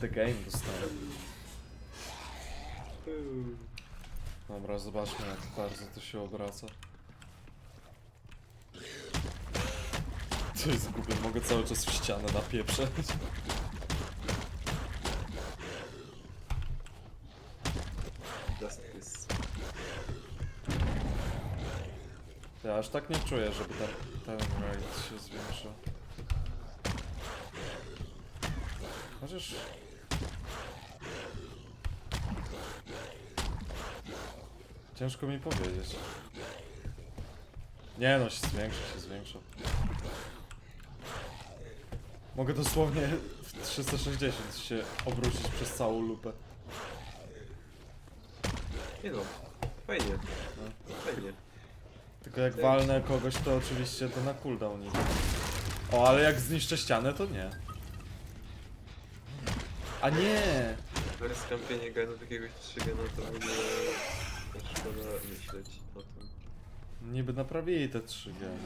the game dostałem. Dobra, zobaczmy jak bardzo to się obraca. To jest głupie, mogę cały czas w ścianę napieprzeć. Justice. Ja aż tak nie czuję, żeby ten, ten rate się zwiększył. Chociaż... Ciężko mi powiedzieć. Nie no, się zwiększa, się zwiększa. Mogę dosłownie w 360 się obrócić przez całą lupę. Nie no, fajnie. Fajnie. Tylko jak walnę kogoś, to oczywiście to na cooldown idzie. O, ale jak zniszczę ścianę, to nie. A nie! Ale skampienie genu jakiegoś 3 gena to w ogóle szkoda myśleć o tym. Niby naprawili te 3 geny,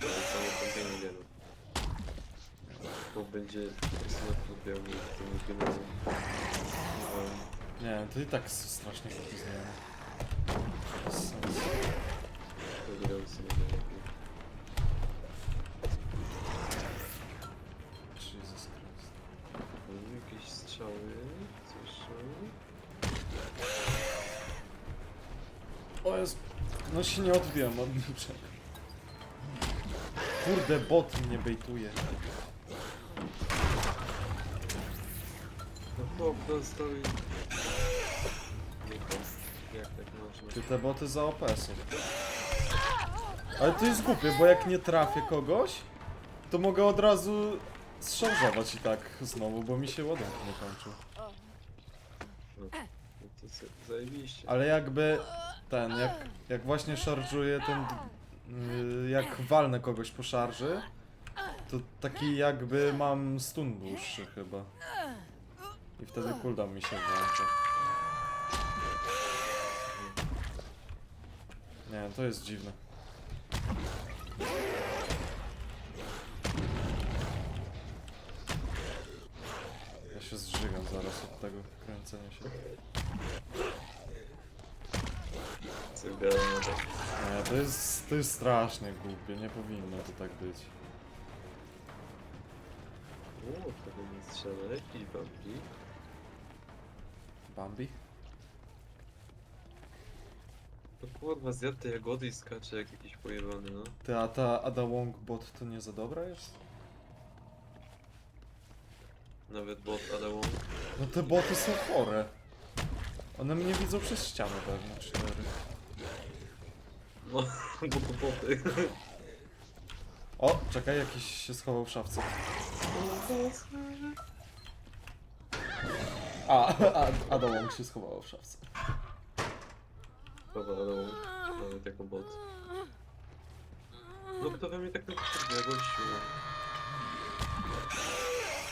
Ale samo kampienie genu. Bo będzie tymi genami. Nie, to i tak s- strasznie głupie zmiany. Bez sensu. Pobierał sobie najlepiej. Jesus Christ. Mam jakieś strzały, coś O jest... No się nie odbiłem od niczego. Kurde, bot mnie bejtuje. No chłop dostał i... Nie jak tak można. Ty te boty za OP są. Ale to jest głupie, bo jak nie trafię kogoś, to mogę od razu zszarżować i tak znowu, bo mi się ładunek nie kończył. No to za- zajebiście. Ale jakby ten, jak, jak właśnie szarżuję ten, yy, jak walnę kogoś po szarży, to taki jakby mam stun dłuższy chyba. I wtedy cooldown mi się włącza. Nie, to jest dziwne. Ja się zżygam zaraz od tego kręcenia się. Cygareta. Nie, to jest, to jest strasznie głupie, nie powinno to tak być. O, tego nie strzela, jakiś bambik. Bambi? No kurwa, zjadł te jagody i skacze jak jakiś pojebany, no. Ty, a ta Ada Wong bot to nie za dobra jest? Nawet bot Adamon. No te boty są chore. One mnie widzą przez ścianę pewnie, cztery. No, bo to boty. O, czekaj, jakiś się schował w szafce. A, a Ada Wong się schowała w szafce. Dobra, Adamon. Nawet jako bot. No kto we mnie tak naprawdę gościu?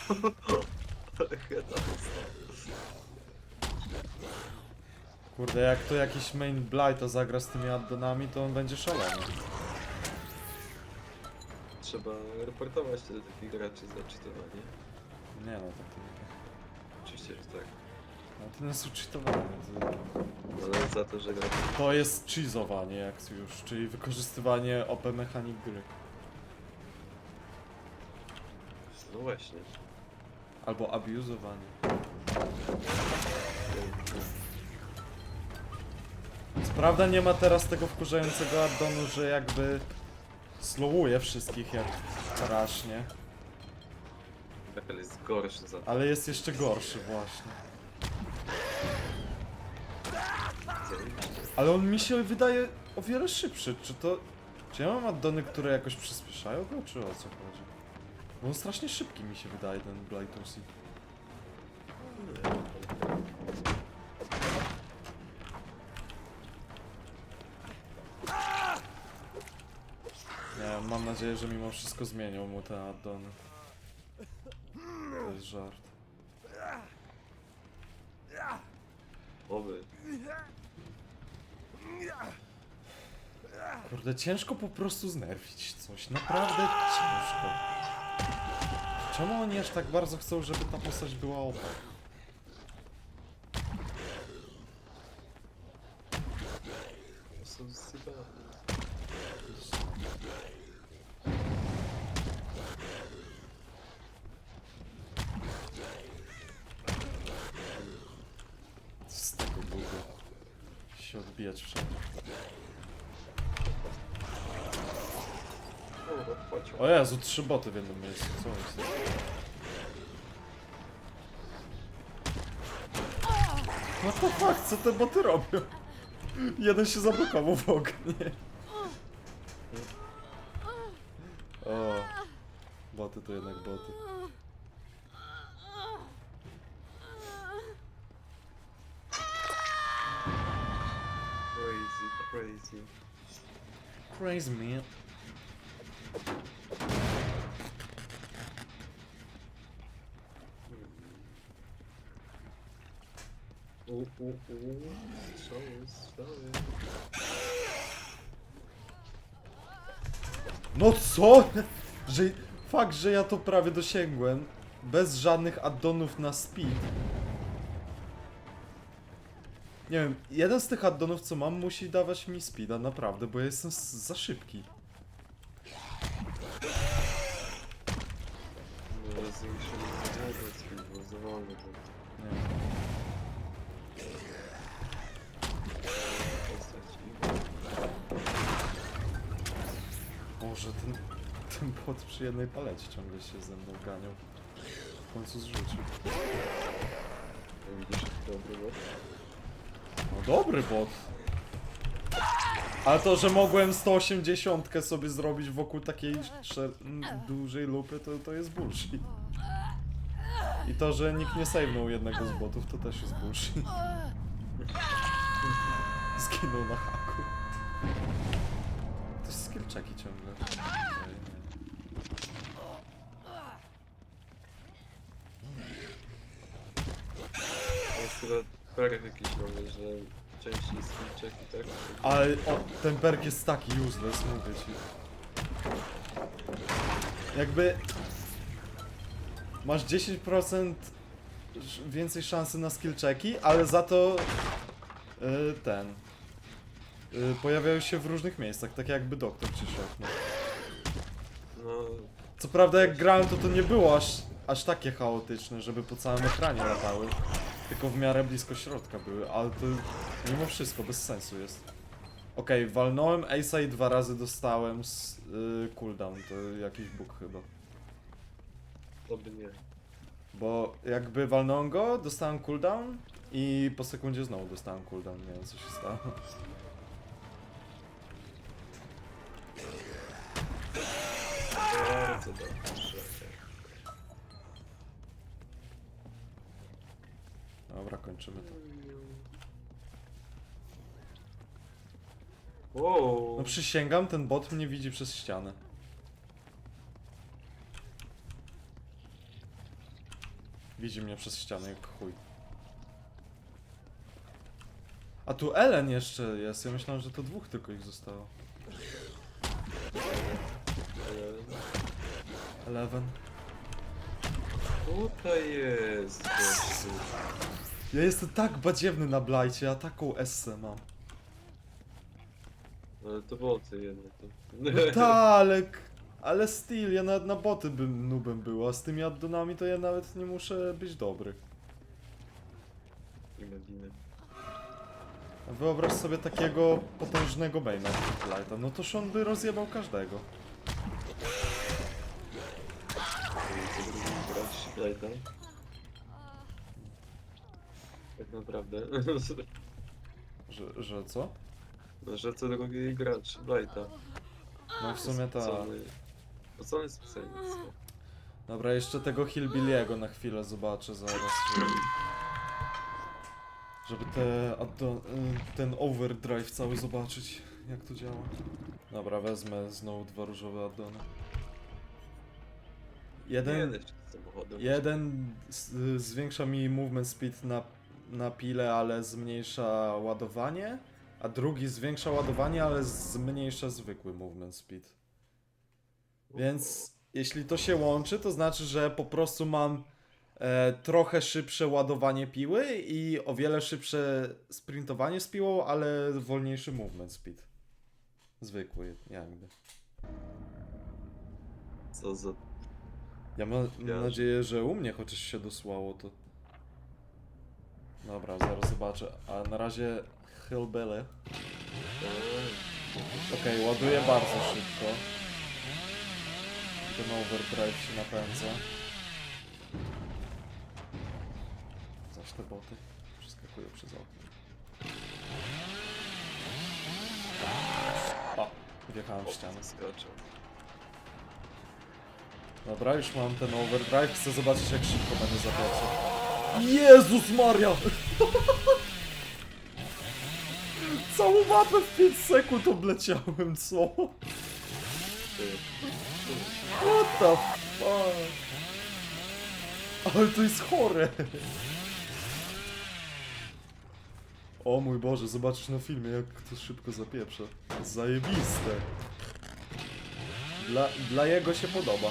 Ale heta Kurde, jak to jakiś main blight zagra z tymi addonami, to on będzie szalony. Trzeba reportować wtedy takich graczy za cheatowanie. Nie no, tak to nie. Oczywiście, że tak. No to nie jest ucheatowanie. To, Ale za to, że gra to jest cheezowanie jak już, czyli wykorzystywanie OP mechanik gry. No właśnie. Albo abuzowanie. Prawda nie ma teraz tego wkurzającego addonu, że jakby slowuje wszystkich jak strasznie, ale jest gorszy za to. ale jest jeszcze gorszy właśnie. Ale on mi się wydaje o wiele szybszy. Czy to... Czy ja mam addony, które jakoś przyspieszają go, czy o co chodzi? Bo on strasznie szybki mi się wydaje, ten Blightusy. Nie wiem, mam nadzieję, że mimo wszystko zmienią mu te addony. To jest żart. Oby. Kurde, ciężko po prostu znerwić coś. Naprawdę ciężko. Czemu oni aż tak bardzo chcą, żeby ta postać była OP? To są zjebane. Z tego bugu się odbijać wszędzie. O, Jezu, trzy boty w jednym miejscu, co jest? What the fuck, co te boty robią? Jeden się zablokował w ognie. O, boty to jednak boty. U, u, u. Strzały, strzały. No co? Że, fakt, że ja to prawie dosięgłem. Bez żadnych addonów na speed. Nie wiem, jeden z tych addonów co mam musi dawać mi speeda, naprawdę, bo ja jestem za szybki. No, zwiększyli zadanie, speed, bo za wolno było. Nie wiem. Postać Boże, ten, ten bot przy jednej palecie ciągle się ze mną ganiał. W końcu zrzucił. i widzisz, jak dobry? No dobry bot. Ale to, że mogłem 180 sobie zrobić wokół takiej dużej lupy, to, to jest bullshit. I to, że nikt nie save'nął jednego z botów, to też jest bullshit. Zginął na haku. To jest skill checki ciągle. Jest perek jakiś nowy, że częściej skillczek i tak. Ale o, ten perk jest taki useless, mówię ci. Jakby... Masz 10% sz- więcej szansy na skill checki, ale za to... y, ten... y, pojawiają się w różnych miejscach, tak jakby doktor ci. No. No, Co prawda jak grałem to to nie było aż, aż takie chaotyczne, żeby po całym ekranie latały. Tylko w miarę blisko środka były, ale to mimo wszystko bez sensu jest. Okej, walnąłem Ace'a i dwa razy dostałem z y, cooldown, to jakiś bóg chyba. to by nie. Bo jakby walnąłem go, dostałem cooldown i po sekundzie znowu dostałem cooldown, nie wiem co się stało. Bardzo dobrze. Dobra, kończymy to. Wow. No przysięgam, ten bot mnie widzi przez ścianę. Widzi mnie przez ścianę jak chuj. A tu Ellen jeszcze jest, ja myślałem, że to dwóch tylko ich zostało. Eleven. Tutaj jest gościu. Ja jestem tak badziewny na blajcie, a taką essę mam. Ale to boty jednak. To... No tak, ale, ale still, ja nawet na boty bym nubem był, a z tymi addonami to ja nawet nie muszę być dobry. Wyobraź sobie takiego potężnego maina Lighta, no toż on by rozjebał każdego. Grać? Tak naprawdę. Że, że co? No, że co drugi gracz Blighta. No w sumie ta. Specjalny specjalista. Dobra, jeszcze tego Hillbilliego na chwilę zobaczę zaraz, żeby... Żeby te y, ten overdrive cały zobaczyć, jak to działa. Dobra, wezmę znowu dwa różowe addony. Jeden, Jeden jeszcze z samochodem. Jeden z, zwiększa mi movement speed na, na pile, ale zmniejsza ładowanie, a drugi zwiększa ładowanie, ale zmniejsza zwykły movement speed. Więc jeśli to się łączy, to znaczy, że po prostu mam e, trochę szybsze ładowanie piły i o wiele szybsze sprintowanie z piłą, ale wolniejszy movement speed. Zwykły, jakby. Co za... Ja mam, mam nadzieję, że u mnie chociaż się dosłało to. Dobra, zaraz zobaczę. A na razie Hillbilly. Okej, ładuje bardzo szybko. Ten overdrive się napędza. Zaś te boty przeskakują przez okno. O, wjechałem w ścianę. Skaczę. Dobra, już mam ten overdrive. Chcę zobaczyć jak szybko będę zapieczę. Jezus Maria! Całą mapę w 5 sekund obleciałem, co? What the fuck? Ale to jest chore! O mój Boże, zobaczysz na filmie jak to szybko zapieprza. Zajebiste. Dla, dla jego się podoba.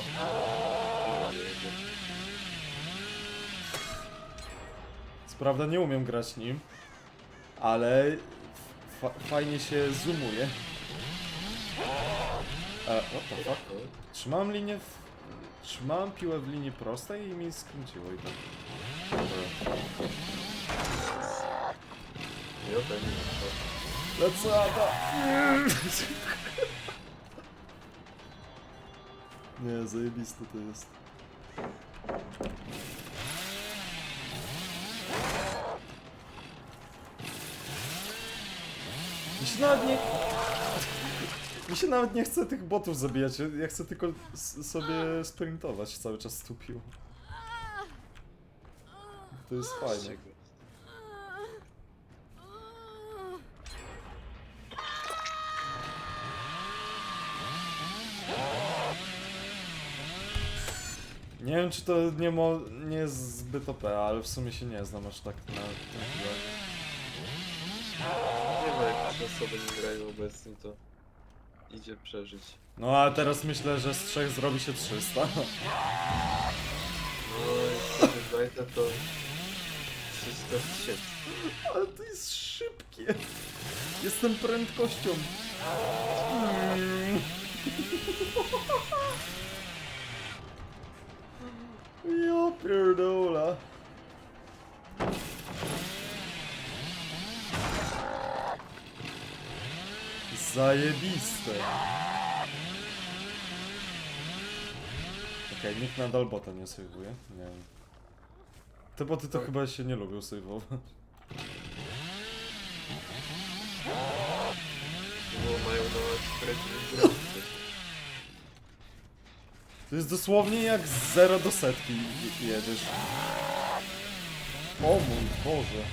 Co prawda nie umiem grać nim, ale fa fajnie się zoomuje. E, what the fuck? Trzymałem linię w... Trzymałem piłę w linii prostej i mi skręciło i tak. Lecada! Nie, zajebiste to jest. Nawet nie... Mi się nawet nie chce tych botów zabijać, ja chcę tylko sobie sprintować cały czas stupił. To jest fajne. Nie wiem czy to nie, mo nie jest zbyt OP, ale w sumie się nie znam aż tak na chwilę. Osoby nie grają obecnie, to idzie przeżyć. No a teraz myślę, że z trzech zrobi się 300. No i sobie znajdę to 300 tysięcy. Ale to jest szybkie. Jestem prędkością. Mm. Ja pierdola. Zajebiste. Okej, nikt nadal bota nie sejwuje. Nie wiem. Te boty to chyba się nie lubią sejwować. Bo mają na. To jest dosłownie jak z 0 do setki je- jedziesz. O mój Boże.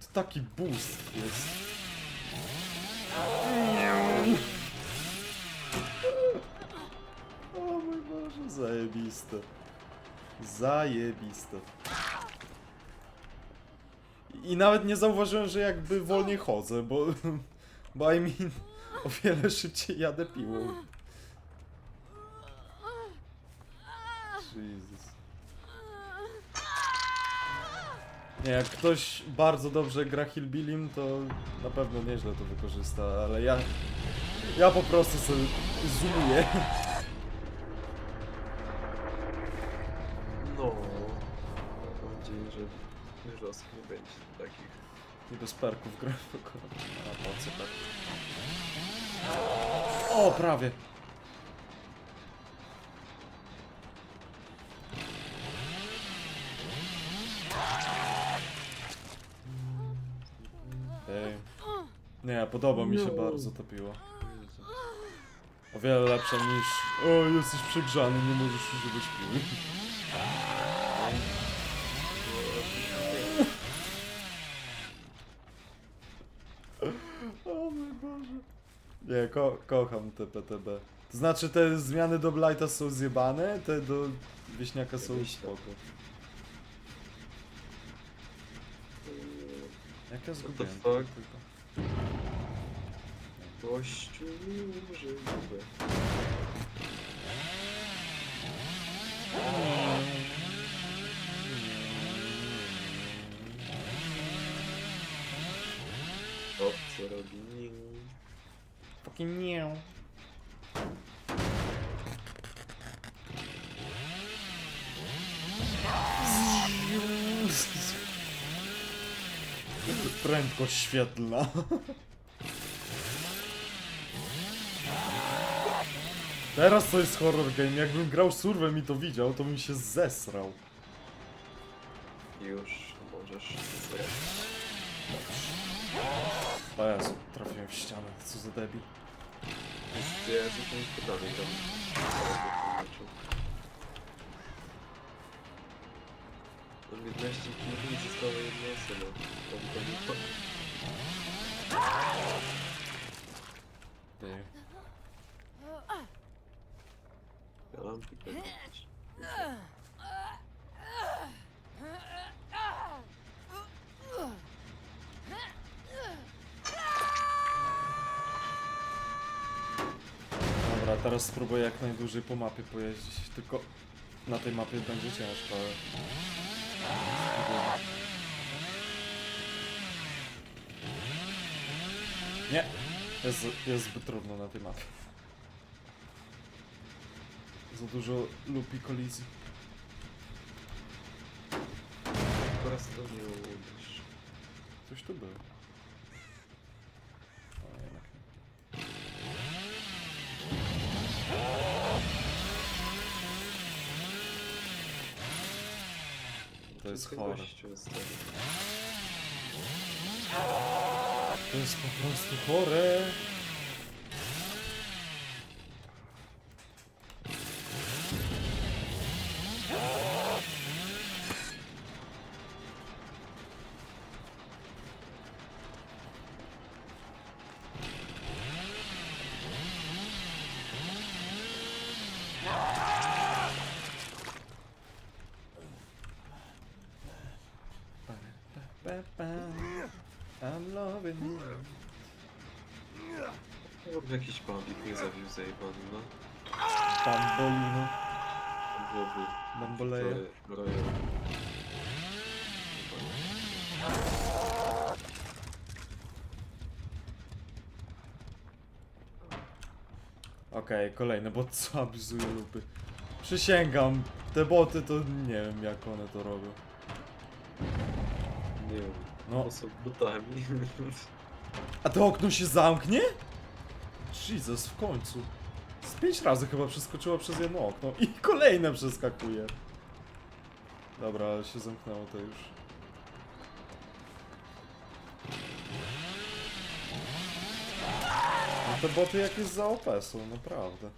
To taki boost jest. O mój Boże, zajebiste. Zajebiste. I nawet nie zauważyłem, że jakby wolniej chodzę, bo... Bo I mean, o wiele szybciej jadę piłą. Jesus. Nie, jak ktoś bardzo dobrze gra Hillbillim, to na pewno nieźle to wykorzysta, ale ja... Ja po prostu sobie zoomuję. No. Mam nadzieję, że dużo osób nie będzie takich. Nie bez perków gra akurat. A po co tak? O, prawie. Nie, podoba mi się No. bardzo to piło. O wiele lepsze niż O, jesteś przegrzany, nie możesz używać piły. O mój Boże. Nie, ko kocham te PTB. To znaczy te zmiany do Blighta są zjebane, te do Wieśniaka są Wieśniak. spoko. Jak ja zgubiłem? fuck? Gościu żywy. O, co robi? Fucking nie. Prędkość świetlna. Teraz to jest horror game. Jakbym grał surwem i to widział, to bym się zesrał. Już możesz. O Jezu, trafiłem w ścianę. Co za debil. Ja z jakimiś pytami tam. Mam 15 kg i została jedna osoba. To nie Ty. Ja mam. Dobra, teraz spróbuję jak najdłużej po mapie pojeździć. Tylko na tej mapie będzie ciężko. Nie! Jest, jest zbyt trudno na tej mapie. Za dużo lupi kolizji. Po raz to nie. Coś tu było. O, jednak nie. To jest chore. gościu. To jest po prostu chore. I'm loving you. Jakby jakiś bambik mnie zabił zajebany, no. Bambolino. To byłoby... Bamboleje. to Royal. Okej, kolejny bot co abuzuje lupy. Przysięgam, te boty to nie wiem jak one to robią. Nie wiem. No. No. butami. A to okno się zamknie? Jesus, w końcu. Z pięć razy chyba przeskoczyła przez jedno okno i kolejne przeskakuje. Dobra, ale się zamknęło to już. No te boty jakieś za OP są, naprawdę.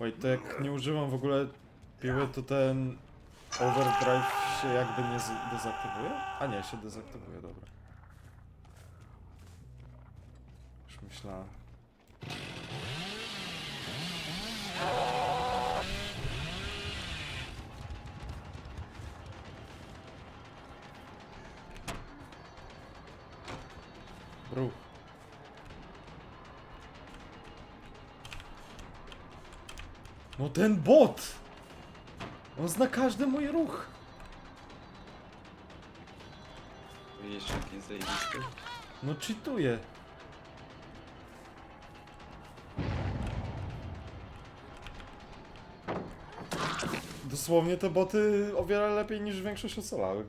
Oj, to jak nie używam w ogóle piły, to ten overdrive się jakby nie dezaktywuje? A nie, się dezaktywuje, dobra. Już myślałem. No ten bot! On zna każdy mój ruch. Widzisz jaki zajebisty? No cheatuje. Dosłownie te boty o wiele lepiej niż większość ocalałych.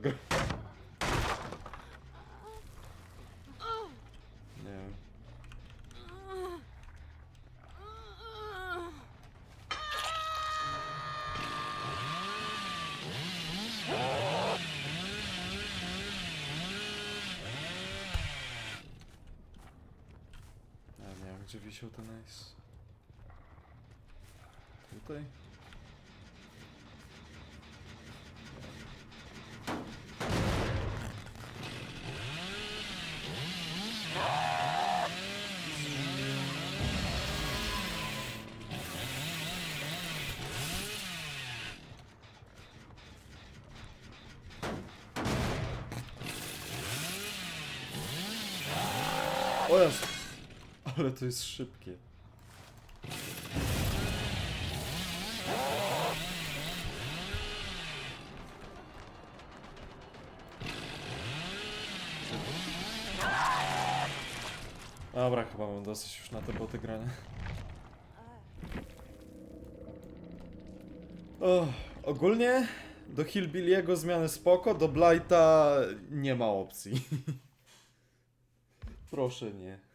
Activision Eutanás. Voltei. Olha só. Ale to jest szybkie. Dobra, chyba mam dosyć już na te boty grania. O, ogólnie do Hillbilliego zmiany spoko, do Blighta nie ma opcji. Proszę nie.